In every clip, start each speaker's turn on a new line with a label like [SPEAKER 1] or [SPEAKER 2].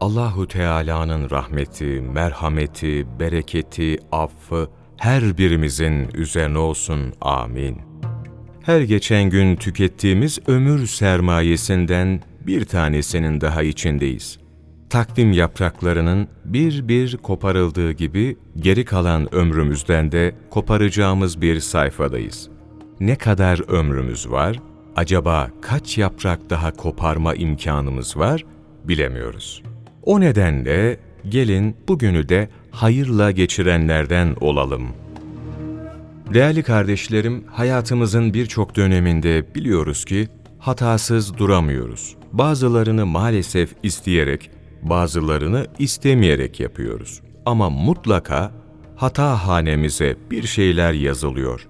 [SPEAKER 1] Allahu Teala'nın rahmeti, merhameti, bereketi, affı her birimizin üzerine olsun. Amin. Her geçen gün tükettiğimiz ömür sermayesinden bir tanesinin daha içindeyiz. Takvim yapraklarının bir bir koparıldığı gibi geri kalan ömrümüzden de koparacağımız bir sayfadayız. Ne kadar ömrümüz var? Acaba kaç yaprak daha koparma imkanımız var? Bilemiyoruz. O nedenle gelin bugünü de hayırla geçirenlerden olalım. Değerli kardeşlerim, hayatımızın birçok döneminde biliyoruz ki hatasız duramıyoruz. Bazılarını maalesef isteyerek, bazılarını istemeyerek yapıyoruz. Ama mutlaka hata hanemize bir şeyler yazılıyor.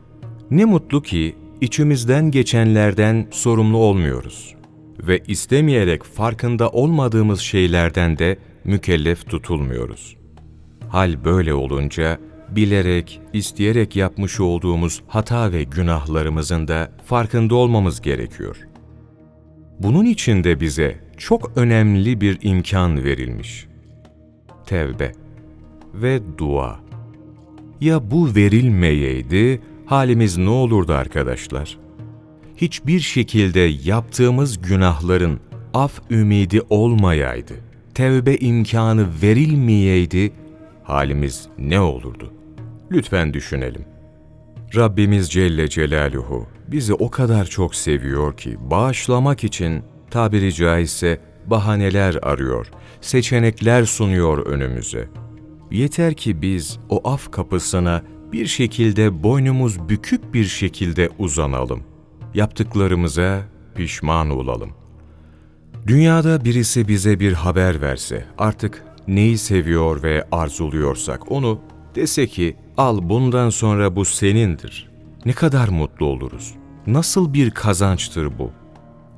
[SPEAKER 1] Ne mutlu ki içimizden geçenlerden sorumlu olmuyoruz ve istemeyerek farkında olmadığımız şeylerden de mükellef tutulmuyoruz. Hal böyle olunca bilerek, isteyerek yapmış olduğumuz hata ve günahlarımızın da farkında olmamız gerekiyor. Bunun için de bize çok önemli bir imkan verilmiş. Tevbe ve dua. Ya bu verilmeyeydi, halimiz ne olurdu arkadaşlar? Hiçbir şekilde yaptığımız günahların af ümidi olmayaydı, tevbe imkanı verilmeyeydi, halimiz ne olurdu? Lütfen düşünelim. Rabbimiz Celle Celaluhu bizi o kadar çok seviyor ki bağışlamak için tabiri caizse bahaneler arıyor, seçenekler sunuyor önümüze. Yeter ki biz o af kapısına bir şekilde boynumuz bükük bir şekilde uzanalım. Yaptıklarımıza pişman olalım. Dünyada birisi bize bir haber verse, artık neyi seviyor ve arzuluyorsak onu dese ki, al bundan sonra bu senindir. Ne kadar mutlu oluruz. Nasıl bir kazançtır bu?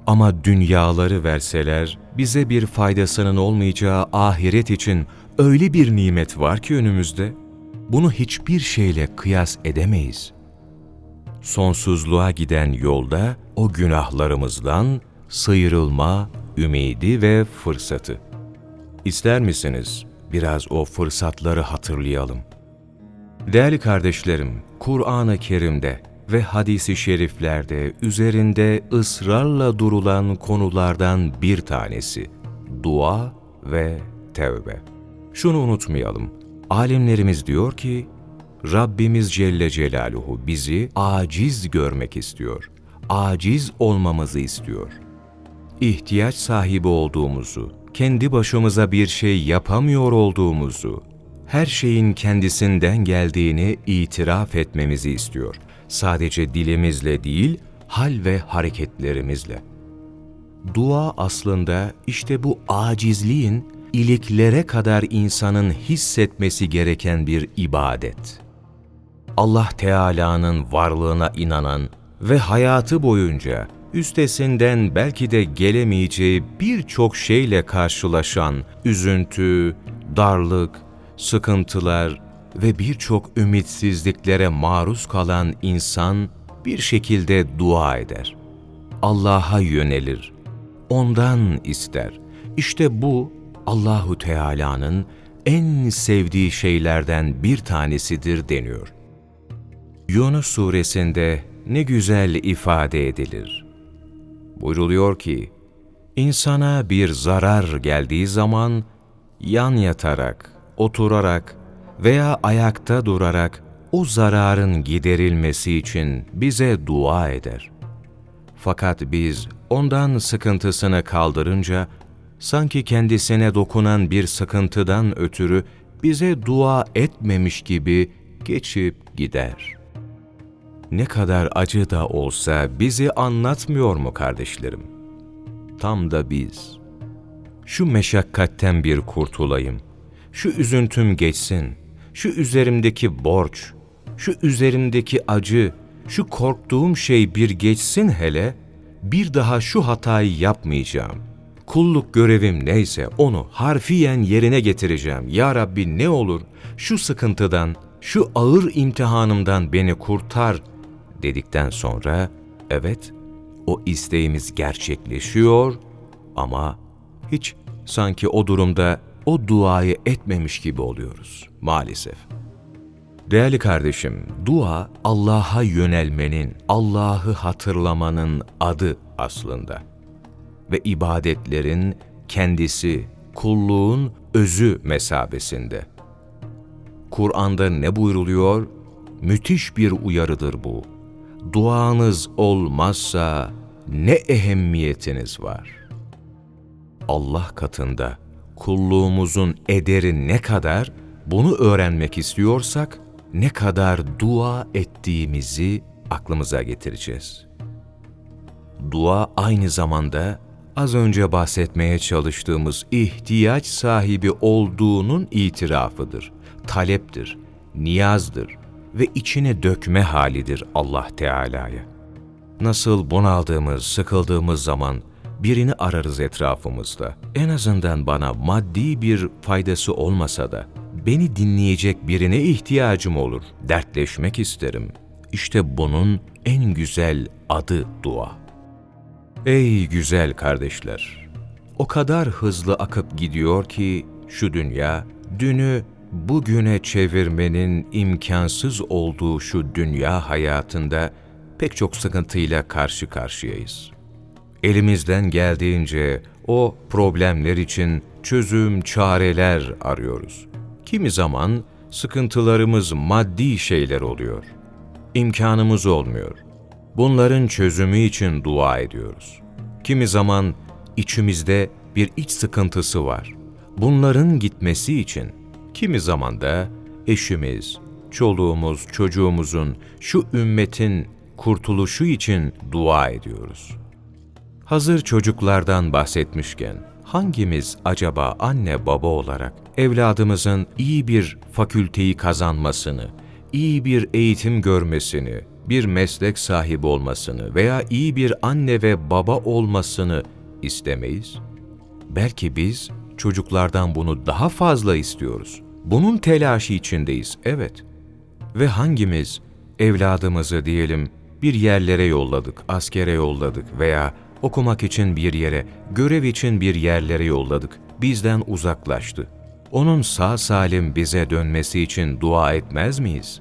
[SPEAKER 1] Ama dünyaları verseler, bize bir faydasının olmayacağı ahiret için öyle bir nimet var ki önümüzde, bunu hiçbir şeyle kıyas edemeyiz. Sonsuzluğa giden yolda o günahlarımızdan sıyrılma ümidi ve fırsatı. İster misiniz biraz o fırsatları hatırlayalım? Değerli kardeşlerim, Kur'an-ı Kerim'de ve hadisi şeriflerde üzerinde ısrarla durulan konulardan bir tanesi dua ve tevbe. Şunu unutmayalım. Alimlerimiz diyor ki Rabbimiz Celle Celaluhu bizi aciz görmek istiyor. Aciz olmamızı istiyor. İhtiyaç sahibi olduğumuzu, kendi başımıza bir şey yapamıyor olduğumuzu, her şeyin kendisinden geldiğini itiraf etmemizi istiyor. Sadece dilimizle değil, hal ve hareketlerimizle. Dua aslında işte bu acizliğin iliklere kadar insanın hissetmesi gereken bir ibadet. Allah Teala'nın varlığına inanan ve hayatı boyunca üstesinden belki de gelemeyeceği birçok şeyle karşılaşan üzüntü, darlık, sıkıntılar ve birçok ümitsizliklere maruz kalan insan bir şekilde dua eder. Allah'a yönelir. Ondan ister. İşte bu Allahu Teala'nın en sevdiği şeylerden bir tanesidir deniyor. Yunus suresinde ne güzel ifade edilir. Buyruluyor ki, insana bir zarar geldiği zaman yan yatarak, oturarak veya ayakta durarak o zararın giderilmesi için bize dua eder. Fakat biz ondan sıkıntısını kaldırınca, sanki kendisine dokunan bir sıkıntıdan ötürü bize dua etmemiş gibi geçip gider. Ne kadar acı da olsa bizi anlatmıyor mu kardeşlerim? Tam da biz. Şu meşakkatten bir kurtulayım. Şu üzüntüm geçsin. Şu üzerimdeki borç, şu üzerimdeki acı, şu korktuğum şey bir geçsin hele, bir daha şu hatayı yapmayacağım. Kulluk görevim neyse onu harfiyen yerine getireceğim. Ya Rabbi ne olur şu sıkıntıdan, şu ağır imtihanımdan beni kurtar dedikten sonra evet o isteğimiz gerçekleşiyor ama hiç sanki o durumda o duayı etmemiş gibi oluyoruz maalesef. Değerli kardeşim, dua Allah'a yönelmenin, Allah'ı hatırlamanın adı aslında. Ve ibadetlerin kendisi, kulluğun özü mesabesinde. Kur'an'da ne buyruluyor? Müthiş bir uyarıdır bu. Duanız olmazsa ne ehemmiyetiniz var? Allah katında kulluğumuzun ederi ne kadar bunu öğrenmek istiyorsak ne kadar dua ettiğimizi aklımıza getireceğiz. Dua aynı zamanda az önce bahsetmeye çalıştığımız ihtiyaç sahibi olduğunun itirafıdır, taleptir, niyazdır ve içine dökme halidir Allah Teala'ya. Nasıl bunaldığımız, sıkıldığımız zaman birini ararız etrafımızda. En azından bana maddi bir faydası olmasa da beni dinleyecek birine ihtiyacım olur. Dertleşmek isterim. İşte bunun en güzel adı dua. Ey güzel kardeşler! O kadar hızlı akıp gidiyor ki şu dünya, dünü bugüne çevirmenin imkansız olduğu şu dünya hayatında pek çok sıkıntıyla karşı karşıyayız. Elimizden geldiğince o problemler için çözüm, çareler arıyoruz. Kimi zaman sıkıntılarımız maddi şeyler oluyor. İmkanımız olmuyor. Bunların çözümü için dua ediyoruz. Kimi zaman içimizde bir iç sıkıntısı var. Bunların gitmesi için kimi zaman da eşimiz, çoluğumuz, çocuğumuzun, şu ümmetin kurtuluşu için dua ediyoruz. Hazır çocuklardan bahsetmişken, hangimiz acaba anne baba olarak evladımızın iyi bir fakülteyi kazanmasını, iyi bir eğitim görmesini, bir meslek sahibi olmasını veya iyi bir anne ve baba olmasını istemeyiz? Belki biz çocuklardan bunu daha fazla istiyoruz. Bunun telaşı içindeyiz, evet. Ve hangimiz evladımızı diyelim bir yerlere yolladık, askere yolladık veya okumak için bir yere, görev için bir yerlere yolladık, bizden uzaklaştı. Onun sağ salim bize dönmesi için dua etmez miyiz?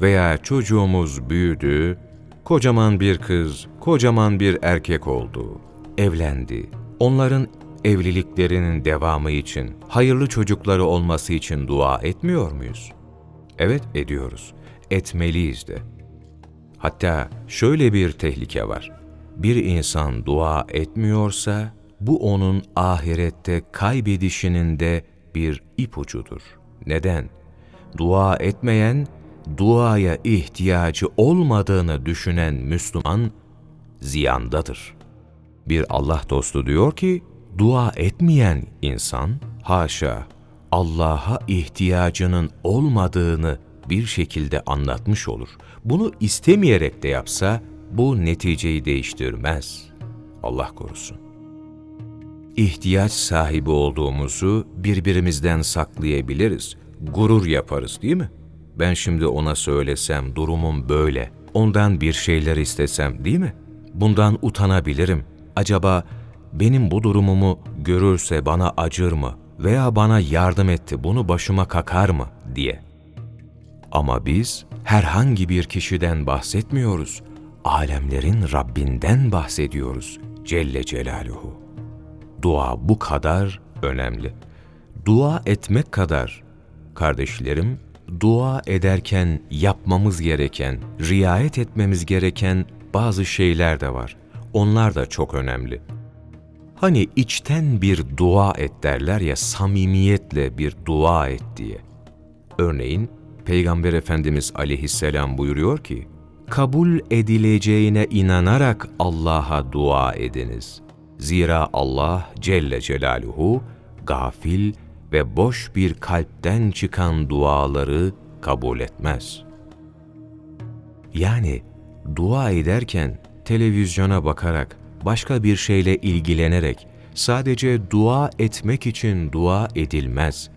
[SPEAKER 1] Veya çocuğumuz büyüdü, kocaman bir kız, kocaman bir erkek oldu, evlendi. Onların evliliklerinin devamı için, hayırlı çocukları olması için dua etmiyor muyuz? Evet ediyoruz. Etmeliyiz de. Hatta şöyle bir tehlike var. Bir insan dua etmiyorsa bu onun ahirette kaybedişinin de bir ipucudur. Neden? Dua etmeyen, duaya ihtiyacı olmadığını düşünen Müslüman ziyandadır. Bir Allah dostu diyor ki, dua etmeyen insan, haşa, Allah'a ihtiyacının olmadığını bir şekilde anlatmış olur. Bunu istemeyerek de yapsa, bu neticeyi değiştirmez. Allah korusun. İhtiyaç sahibi olduğumuzu birbirimizden saklayabiliriz. Gurur yaparız değil mi? Ben şimdi ona söylesem durumum böyle. Ondan bir şeyler istesem değil mi? Bundan utanabilirim. Acaba benim bu durumumu görürse bana acır mı? Veya bana yardım etti, bunu başıma kakar mı? diye. Ama biz herhangi bir kişiden bahsetmiyoruz. Alemlerin Rabbinden bahsediyoruz. Celle Celaluhu. Dua bu kadar önemli. Dua etmek kadar, kardeşlerim, dua ederken yapmamız gereken, riayet etmemiz gereken bazı şeyler de var. Onlar da çok önemli. Hani içten bir dua et derler ya, samimiyetle bir dua et diye. Örneğin, Peygamber Efendimiz aleyhisselam buyuruyor ki, kabul edileceğine inanarak Allah'a dua ediniz. Zira Allah Celle Celaluhu gafil ve boş bir kalpten çıkan duaları kabul etmez. Yani dua ederken televizyona bakarak, başka bir şeyle ilgilenerek, sadece dua etmek için dua edilmez.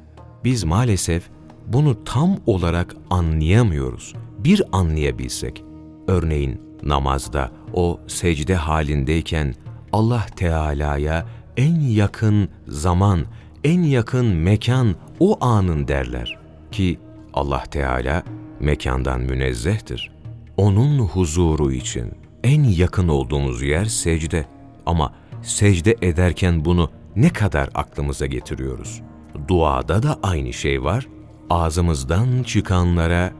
[SPEAKER 1] Biz maalesef bunu tam olarak anlayamıyoruz. Bir anlayabilsek, örneğin namazda o secde halindeyken Allah Teala'ya en yakın zaman, en yakın mekan o anın derler. Ki Allah Teala mekandan münezzehtir. Onun huzuru için en yakın olduğumuz yer secde. Ama secde ederken bunu ne kadar aklımıza getiriyoruz? Duada da aynı şey var. Ağzımızdan çıkanlara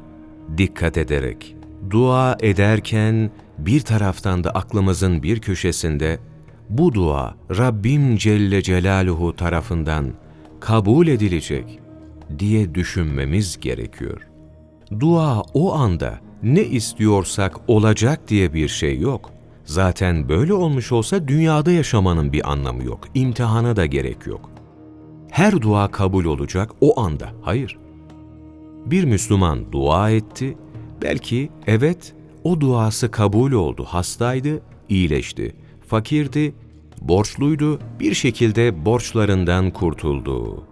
[SPEAKER 1] dikkat ederek, dua ederken bir taraftan da aklımızın bir köşesinde bu dua Rabbim Celle Celaluhu tarafından kabul edilecek diye düşünmemiz gerekiyor. Dua o anda ne istiyorsak olacak diye bir şey yok. Zaten böyle olmuş olsa dünyada yaşamanın bir anlamı yok. İmtihana da gerek yok. Her dua kabul olacak o anda. Hayır. Bir Müslüman dua etti. Belki evet o duası kabul oldu. Hastaydı, iyileşti. Fakirdi, borçluydu, bir şekilde borçlarından kurtuldu.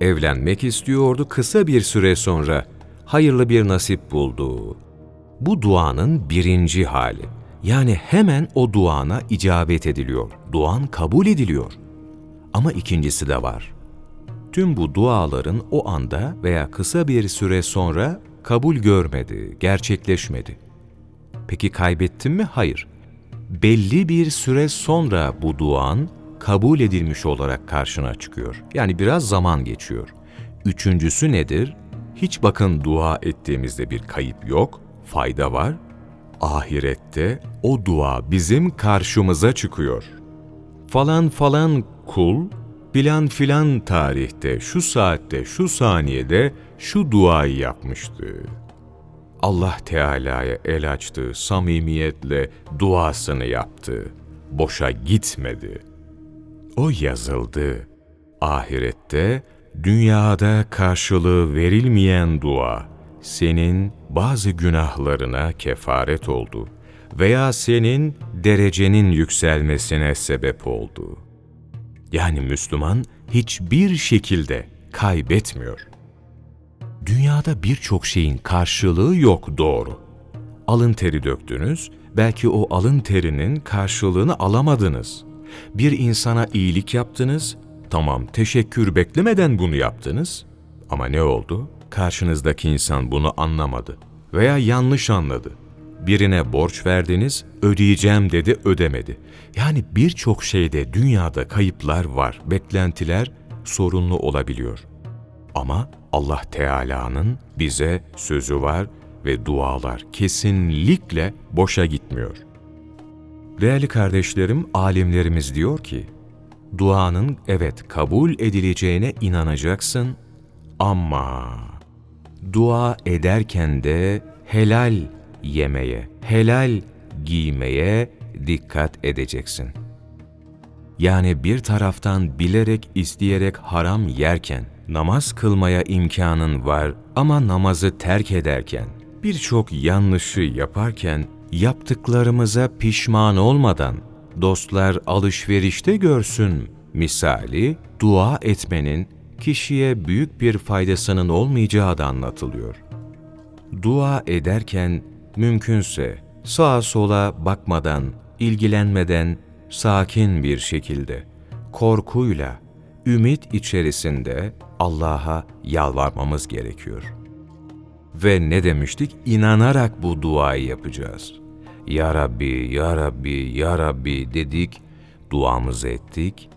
[SPEAKER 1] Evlenmek istiyordu kısa bir süre sonra. Hayırlı bir nasip buldu. Bu duanın birinci hali. Yani hemen o duana icabet ediliyor. Duan kabul ediliyor. Ama ikincisi de var. Tüm bu duaların o anda veya kısa bir süre sonra kabul görmedi, gerçekleşmedi. Peki kaybettin mi? Hayır. Belli bir süre sonra bu duan kabul edilmiş olarak karşına çıkıyor. Yani biraz zaman geçiyor. Üçüncüsü nedir? Hiç bakın dua ettiğimizde bir kayıp yok, fayda var. Ahirette o dua bizim karşımıza çıkıyor. Falan falan kul filan filan tarihte, şu saatte, şu saniyede şu duayı yapmıştı. Allah Teala'ya el açtı, samimiyetle duasını yaptı. Boşa gitmedi. O yazıldı. Ahirette, dünyada karşılığı verilmeyen dua, senin bazı günahlarına kefaret oldu veya senin derecenin yükselmesine sebep oldu. Yani Müslüman hiçbir şekilde kaybetmiyor. Dünyada birçok şeyin karşılığı yok doğru. Alın teri döktünüz, belki o alın terinin karşılığını alamadınız. Bir insana iyilik yaptınız, tamam teşekkür beklemeden bunu yaptınız. Ama ne oldu? Karşınızdaki insan bunu anlamadı veya yanlış anladı. Birine borç verdiniz, ödeyeceğim dedi, ödemedi. Yani birçok şeyde dünyada kayıplar var, beklentiler sorunlu olabiliyor. Ama Allah Teala'nın bize sözü var ve dualar kesinlikle boşa gitmiyor. Değerli kardeşlerim, alimlerimiz diyor ki, duanın evet kabul edileceğine inanacaksın ama dua ederken de helal yemeye, helal giymeye dikkat edeceksin. Yani bir taraftan bilerek isteyerek haram yerken, namaz kılmaya imkanın var ama namazı terk ederken, birçok yanlışı yaparken, yaptıklarımıza pişman olmadan, dostlar alışverişte görsün misali, dua etmenin kişiye büyük bir faydasının olmayacağı da anlatılıyor. Dua ederken mümkünse sağa sola bakmadan, ilgilenmeden, sakin bir şekilde, korkuyla, ümit içerisinde Allah'a yalvarmamız gerekiyor. Ve ne demiştik? İnanarak bu duayı yapacağız. Ya Rabbi, Ya Rabbi, Ya Rabbi dedik, duamızı ettik.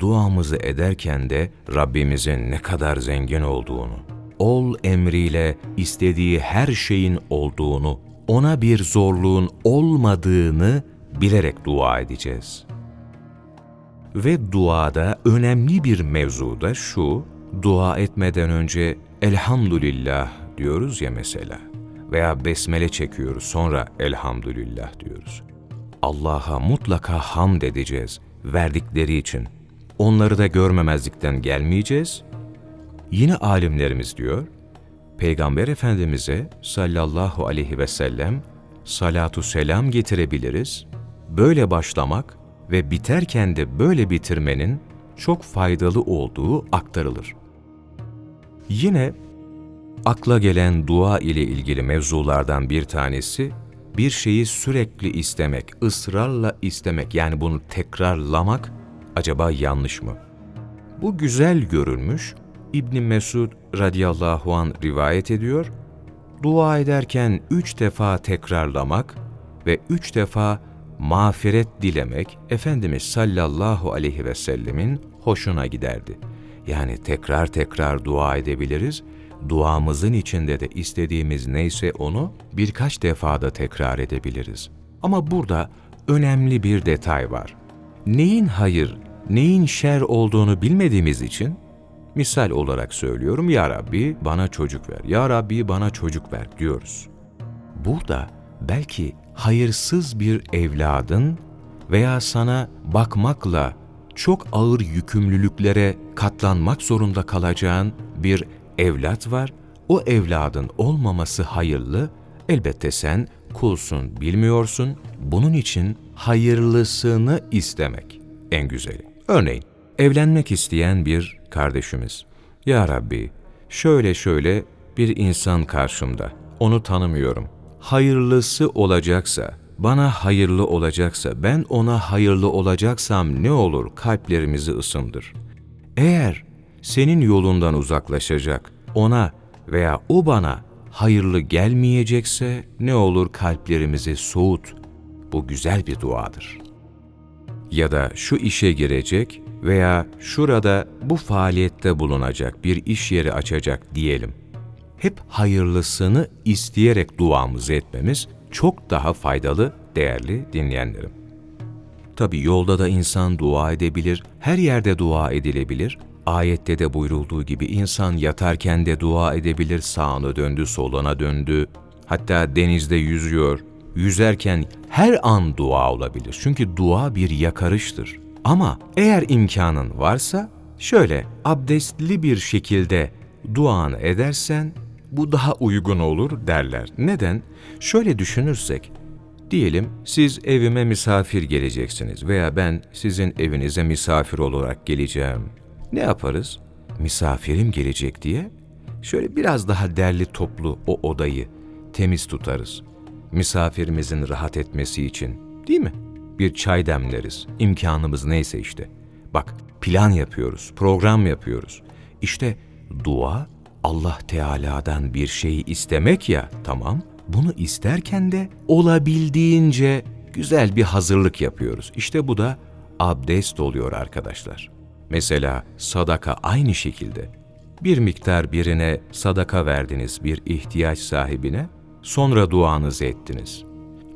[SPEAKER 1] Duamızı ederken de Rabbimizin ne kadar zengin olduğunu, ol emriyle istediği her şeyin olduğunu, ona bir zorluğun olmadığını bilerek dua edeceğiz. Ve duada önemli bir mevzu da şu, dua etmeden önce elhamdülillah diyoruz ya mesela veya besmele çekiyoruz sonra elhamdülillah diyoruz. Allah'a mutlaka hamd edeceğiz verdikleri için. Onları da görmemezlikten gelmeyeceğiz. Yine alimlerimiz diyor, Peygamber Efendimiz'e sallallahu aleyhi ve sellem salatu selam getirebiliriz. Böyle başlamak ve biterken de böyle bitirmenin çok faydalı olduğu aktarılır. Yine akla gelen dua ile ilgili mevzulardan bir tanesi bir şeyi sürekli istemek, ısrarla istemek yani bunu tekrarlamak acaba yanlış mı? Bu güzel görülmüş, İbn Mesud radıyallahu an rivayet ediyor, dua ederken üç defa tekrarlamak ve üç defa mağfiret dilemek Efendimiz sallallahu aleyhi ve sellemin hoşuna giderdi. Yani tekrar tekrar dua edebiliriz. Duamızın içinde de istediğimiz neyse onu birkaç defa da tekrar edebiliriz. Ama burada önemli bir detay var. Neyin hayır, neyin şer olduğunu bilmediğimiz için misal olarak söylüyorum Ya Rabbi bana çocuk ver, Ya Rabbi bana çocuk ver diyoruz. Burada belki hayırsız bir evladın veya sana bakmakla çok ağır yükümlülüklere katlanmak zorunda kalacağın bir evlat var. O evladın olmaması hayırlı. Elbette sen kulsun, bilmiyorsun. Bunun için hayırlısını istemek en güzeli. Örneğin evlenmek isteyen bir kardeşimiz. Ya Rabbi, şöyle şöyle bir insan karşımda. Onu tanımıyorum. Hayırlısı olacaksa, bana hayırlı olacaksa, ben ona hayırlı olacaksam ne olur kalplerimizi ısındır. Eğer senin yolundan uzaklaşacak, ona veya o bana hayırlı gelmeyecekse ne olur kalplerimizi soğut. Bu güzel bir duadır. Ya da şu işe girecek veya şurada bu faaliyette bulunacak bir iş yeri açacak diyelim. Hep hayırlısını isteyerek duamızı etmemiz çok daha faydalı değerli dinleyenlerim. Tabi yolda da insan dua edebilir, her yerde dua edilebilir. Ayette de buyurulduğu gibi insan yatarken de dua edebilir, sağına döndü, soluna döndü. Hatta denizde yüzüyor, yüzerken her an dua olabilir. Çünkü dua bir yakarıştır. Ama eğer imkanın varsa şöyle abdestli bir şekilde duanı edersen bu daha uygun olur derler. Neden? Şöyle düşünürsek, diyelim siz evime misafir geleceksiniz veya ben sizin evinize misafir olarak geleceğim. Ne yaparız? Misafirim gelecek diye şöyle biraz daha derli toplu o odayı temiz tutarız. Misafirimizin rahat etmesi için değil mi? Bir çay demleriz. İmkanımız neyse işte. Bak plan yapıyoruz, program yapıyoruz. İşte dua Allah Teala'dan bir şeyi istemek ya tamam. Bunu isterken de olabildiğince güzel bir hazırlık yapıyoruz. İşte bu da abdest oluyor arkadaşlar. Mesela sadaka aynı şekilde. Bir miktar birine sadaka verdiniz bir ihtiyaç sahibine, sonra duanızı ettiniz.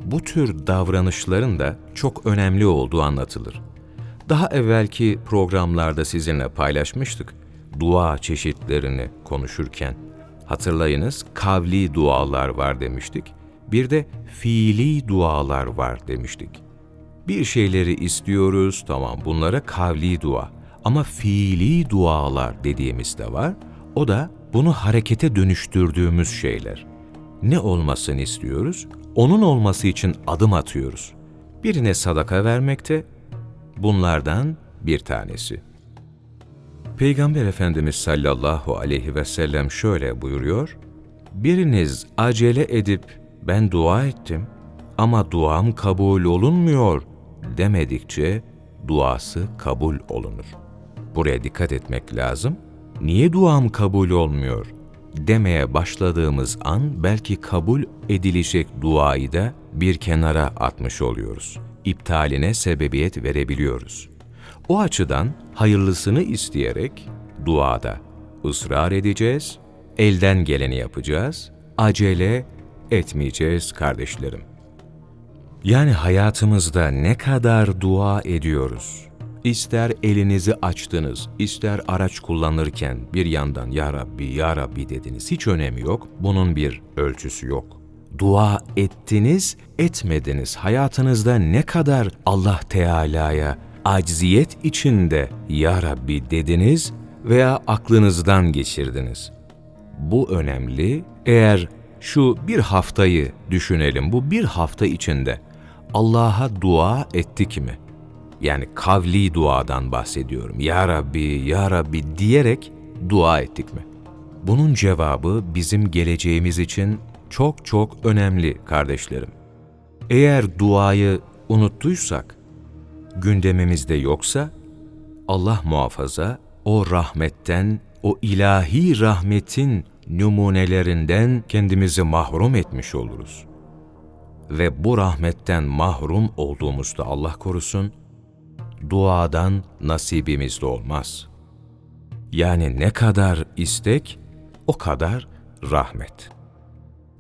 [SPEAKER 1] Bu tür davranışların da çok önemli olduğu anlatılır. Daha evvelki programlarda sizinle paylaşmıştık dua çeşitlerini konuşurken. Hatırlayınız kavli dualar var demiştik. Bir de fiili dualar var demiştik. Bir şeyleri istiyoruz tamam bunlara kavli dua ama fiili dualar dediğimiz de var. O da bunu harekete dönüştürdüğümüz şeyler. Ne olmasını istiyoruz? Onun olması için adım atıyoruz. Birine sadaka vermekte bunlardan bir tanesi. Peygamber Efendimiz sallallahu aleyhi ve sellem şöyle buyuruyor. Biriniz acele edip ben dua ettim ama duam kabul olunmuyor demedikçe duası kabul olunur. Buraya dikkat etmek lazım. Niye duam kabul olmuyor demeye başladığımız an belki kabul edilecek duayı da bir kenara atmış oluyoruz. İptaline sebebiyet verebiliyoruz. O açıdan hayırlısını isteyerek duada ısrar edeceğiz, elden geleni yapacağız, acele etmeyeceğiz kardeşlerim. Yani hayatımızda ne kadar dua ediyoruz? İster elinizi açtınız, ister araç kullanırken bir yandan Ya Rabbi, Ya Rabbi dediniz. Hiç önemi yok. Bunun bir ölçüsü yok. Dua ettiniz, etmediniz. Hayatınızda ne kadar Allah Teala'ya acziyet içinde Ya Rabbi dediniz veya aklınızdan geçirdiniz. Bu önemli. Eğer şu bir haftayı düşünelim, bu bir hafta içinde Allah'a dua ettik mi? Yani kavli duadan bahsediyorum. Ya Rabbi, Ya Rabbi diyerek dua ettik mi? Bunun cevabı bizim geleceğimiz için çok çok önemli kardeşlerim. Eğer duayı unuttuysak, gündemimizde yoksa Allah muhafaza o rahmetten, o ilahi rahmetin numunelerinden kendimizi mahrum etmiş oluruz. Ve bu rahmetten mahrum olduğumuzda Allah korusun, duadan nasibimiz de olmaz. Yani ne kadar istek, o kadar rahmet.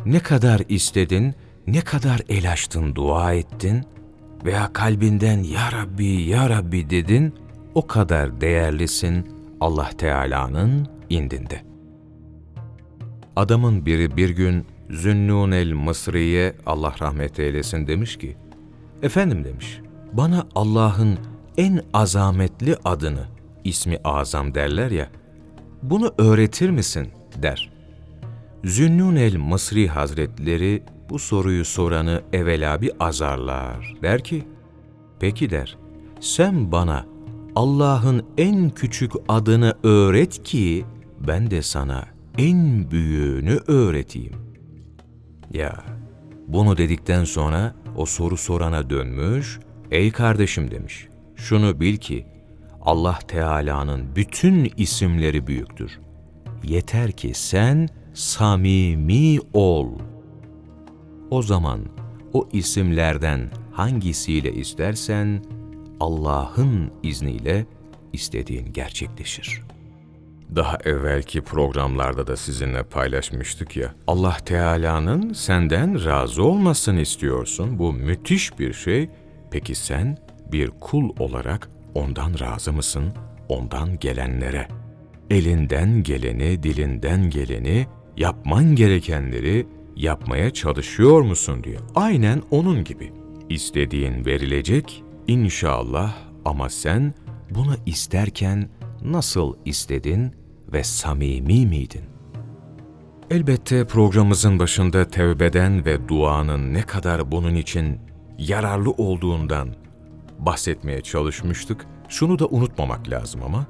[SPEAKER 1] Ne kadar istedin, ne kadar el açtın, dua ettin veya kalbinden Ya Rabbi, Ya Rabbi dedin, o kadar değerlisin Allah Teala'nın indinde. Adamın biri bir gün Zünnun el Mısri'ye Allah rahmet eylesin demiş ki, Efendim demiş, bana Allah'ın en azametli adını, ismi azam derler ya, bunu öğretir misin der. Zünnun el Mısri Hazretleri bu soruyu soranı evvela bir azarlar. Der ki, peki der, sen bana Allah'ın en küçük adını öğret ki ben de sana en büyüğünü öğreteyim. Ya bunu dedikten sonra o soru sorana dönmüş, ey kardeşim demiş, şunu bil ki Allah Teala'nın bütün isimleri büyüktür. Yeter ki sen samimi ol. O zaman o isimlerden hangisiyle istersen Allah'ın izniyle istediğin gerçekleşir. Daha evvelki programlarda da sizinle paylaşmıştık ya. Allah Teala'nın senden razı olmasını istiyorsun. Bu müthiş bir şey. Peki sen bir kul olarak ondan razı mısın? Ondan gelenlere. Elinden geleni, dilinden geleni, yapman gerekenleri yapmaya çalışıyor musun diye. Aynen onun gibi. İstediğin verilecek, İnşallah ama sen bunu isterken nasıl istedin ve samimi miydin? Elbette programımızın başında tevbeden ve duanın ne kadar bunun için yararlı olduğundan bahsetmeye çalışmıştık. Şunu da unutmamak lazım ama,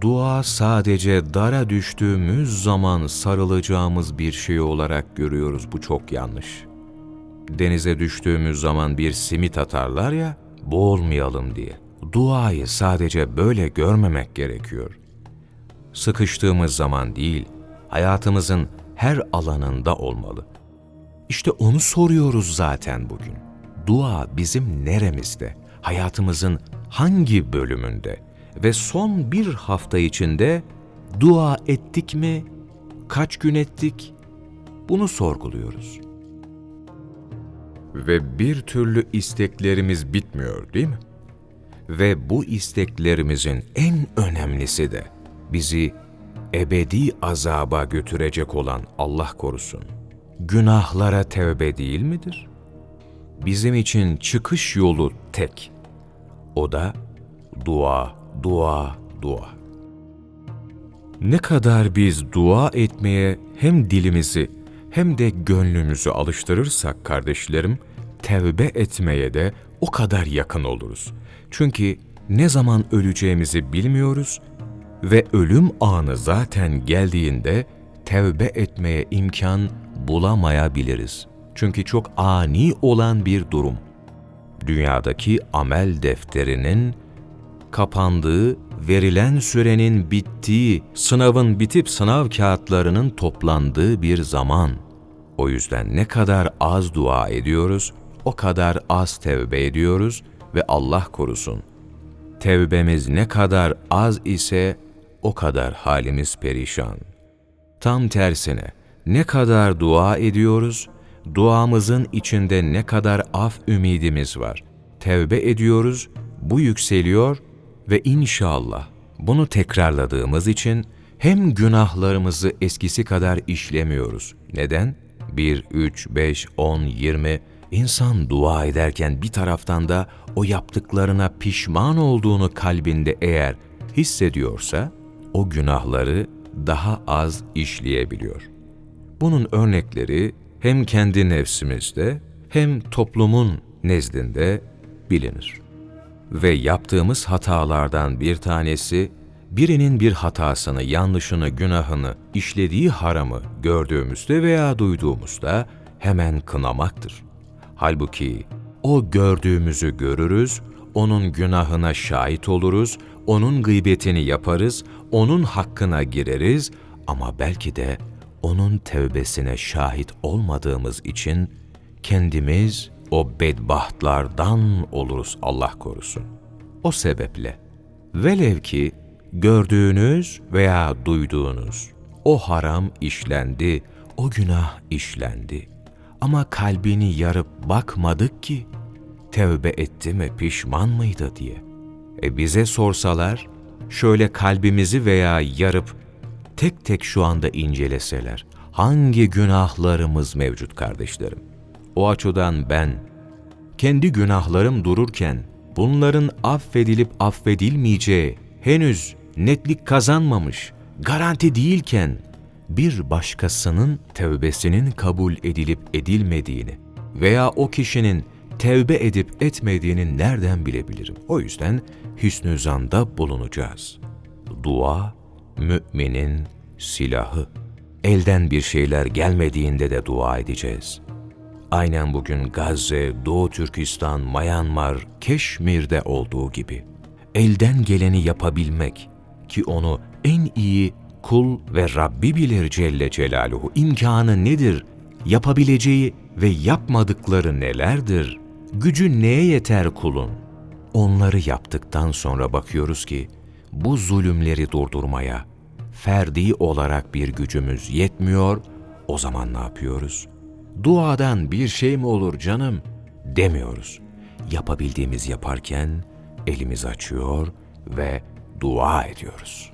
[SPEAKER 1] dua sadece dara düştüğümüz zaman sarılacağımız bir şey olarak görüyoruz. Bu çok yanlış. Denize düştüğümüz zaman bir simit atarlar ya, boğulmayalım diye. Duayı sadece böyle görmemek gerekiyor. Sıkıştığımız zaman değil, hayatımızın her alanında olmalı. İşte onu soruyoruz zaten bugün. Dua bizim neremizde? Hayatımızın hangi bölümünde? Ve son bir hafta içinde dua ettik mi? Kaç gün ettik? Bunu sorguluyoruz ve bir türlü isteklerimiz bitmiyor değil mi? Ve bu isteklerimizin en önemlisi de bizi ebedi azaba götürecek olan Allah korusun. Günahlara tevbe değil midir? Bizim için çıkış yolu tek. O da dua, dua, dua. Ne kadar biz dua etmeye hem dilimizi hem de gönlümüzü alıştırırsak kardeşlerim, tevbe etmeye de o kadar yakın oluruz. Çünkü ne zaman öleceğimizi bilmiyoruz ve ölüm anı zaten geldiğinde tevbe etmeye imkan bulamayabiliriz. Çünkü çok ani olan bir durum. Dünyadaki amel defterinin kapandığı, verilen sürenin bittiği, sınavın bitip sınav kağıtlarının toplandığı bir zaman. O yüzden ne kadar az dua ediyoruz, o kadar az tevbe ediyoruz ve Allah korusun. Tevbemiz ne kadar az ise o kadar halimiz perişan. Tam tersine ne kadar dua ediyoruz, duamızın içinde ne kadar af ümidimiz var. Tevbe ediyoruz, bu yükseliyor ve inşallah bunu tekrarladığımız için hem günahlarımızı eskisi kadar işlemiyoruz. Neden? 1, 3, 5, 10, 20 İnsan dua ederken bir taraftan da o yaptıklarına pişman olduğunu kalbinde eğer hissediyorsa o günahları daha az işleyebiliyor. Bunun örnekleri hem kendi nefsimizde hem toplumun nezdinde bilinir. Ve yaptığımız hatalardan bir tanesi, birinin bir hatasını, yanlışını, günahını, işlediği haramı gördüğümüzde veya duyduğumuzda hemen kınamaktır. Halbuki o gördüğümüzü görürüz, onun günahına şahit oluruz, onun gıybetini yaparız, onun hakkına gireriz ama belki de onun tevbesine şahit olmadığımız için kendimiz o bedbahtlardan oluruz Allah korusun. O sebeple velev ki gördüğünüz veya duyduğunuz o haram işlendi, o günah işlendi. Ama kalbini yarıp bakmadık ki tevbe etti mi pişman mıydı diye. E bize sorsalar, şöyle kalbimizi veya yarıp tek tek şu anda inceleseler, hangi günahlarımız mevcut kardeşlerim? O açıdan ben, kendi günahlarım dururken, bunların affedilip affedilmeyeceği henüz netlik kazanmamış, garanti değilken, bir başkasının tevbesinin kabul edilip edilmediğini veya o kişinin tevbe edip etmediğini nereden bilebilirim? O yüzden hüsnü zanda bulunacağız. Dua, müminin silahı. Elden bir şeyler gelmediğinde de dua edeceğiz. Aynen bugün Gazze, Doğu Türkistan, Myanmar, Keşmir'de olduğu gibi. Elden geleni yapabilmek ki onu en iyi kul ve Rabbi bilir Celle Celaluhu. İmkanı nedir? Yapabileceği ve yapmadıkları nelerdir? Gücü neye yeter kulun? Onları yaptıktan sonra bakıyoruz ki bu zulümleri durdurmaya ferdi olarak bir gücümüz yetmiyor. O zaman ne yapıyoruz? Duadan bir şey mi olur canım demiyoruz. Yapabildiğimiz yaparken elimiz açıyor ve dua ediyoruz.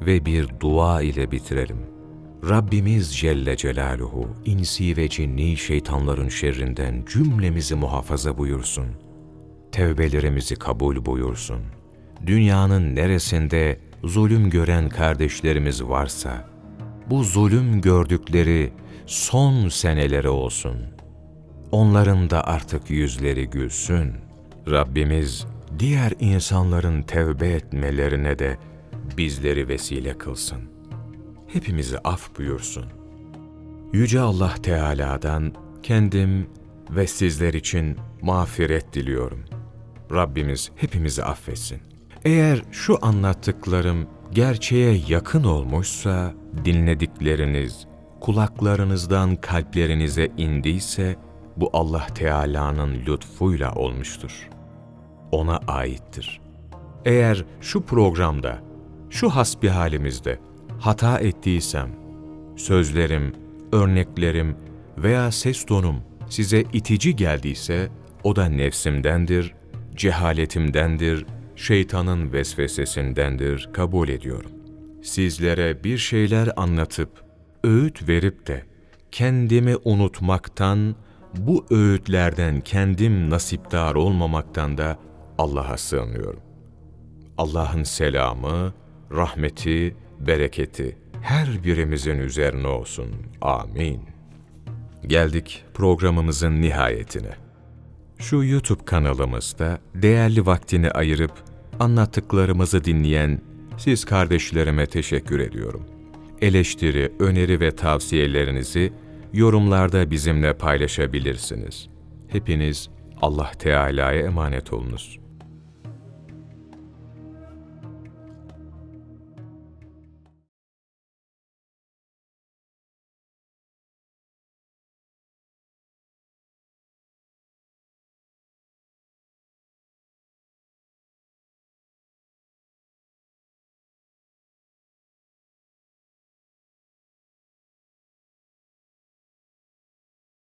[SPEAKER 1] Ve bir dua ile bitirelim. Rabbimiz Celle Celaluhu insi ve cinni şeytanların şerrinden cümlemizi muhafaza buyursun. Tevbelerimizi kabul buyursun. Dünyanın neresinde zulüm gören kardeşlerimiz varsa, bu zulüm gördükleri son seneleri olsun. Onların da artık yüzleri gülsün. Rabbimiz diğer insanların tevbe etmelerine de bizleri vesile kılsın. Hepimizi af buyursun. Yüce Allah Teala'dan kendim ve sizler için mağfiret diliyorum. Rabbimiz hepimizi affetsin. Eğer şu anlattıklarım gerçeğe yakın olmuşsa, dinledikleriniz kulaklarınızdan kalplerinize indiyse, bu Allah Teala'nın lütfuyla olmuştur. Ona aittir. Eğer şu programda, şu hasbihalimizde hata ettiysem, sözlerim, örneklerim veya ses tonum size itici geldiyse, o da nefsimdendir, cehaletimdendir, şeytanın vesvesesindendir, kabul ediyorum. Sizlere bir şeyler anlatıp, öğüt verip de kendimi unutmaktan, bu öğütlerden kendim nasipdar olmamaktan da Allah'a sığınıyorum. Allah'ın selamı, rahmeti, bereketi her birimizin üzerine olsun. Amin. Geldik programımızın nihayetine. Şu YouTube kanalımızda değerli vaktini ayırıp anlattıklarımızı dinleyen siz kardeşlerime teşekkür ediyorum. Eleştiri, öneri ve tavsiyelerinizi yorumlarda bizimle paylaşabilirsiniz. Hepiniz Allah Teala'ya emanet olunuz.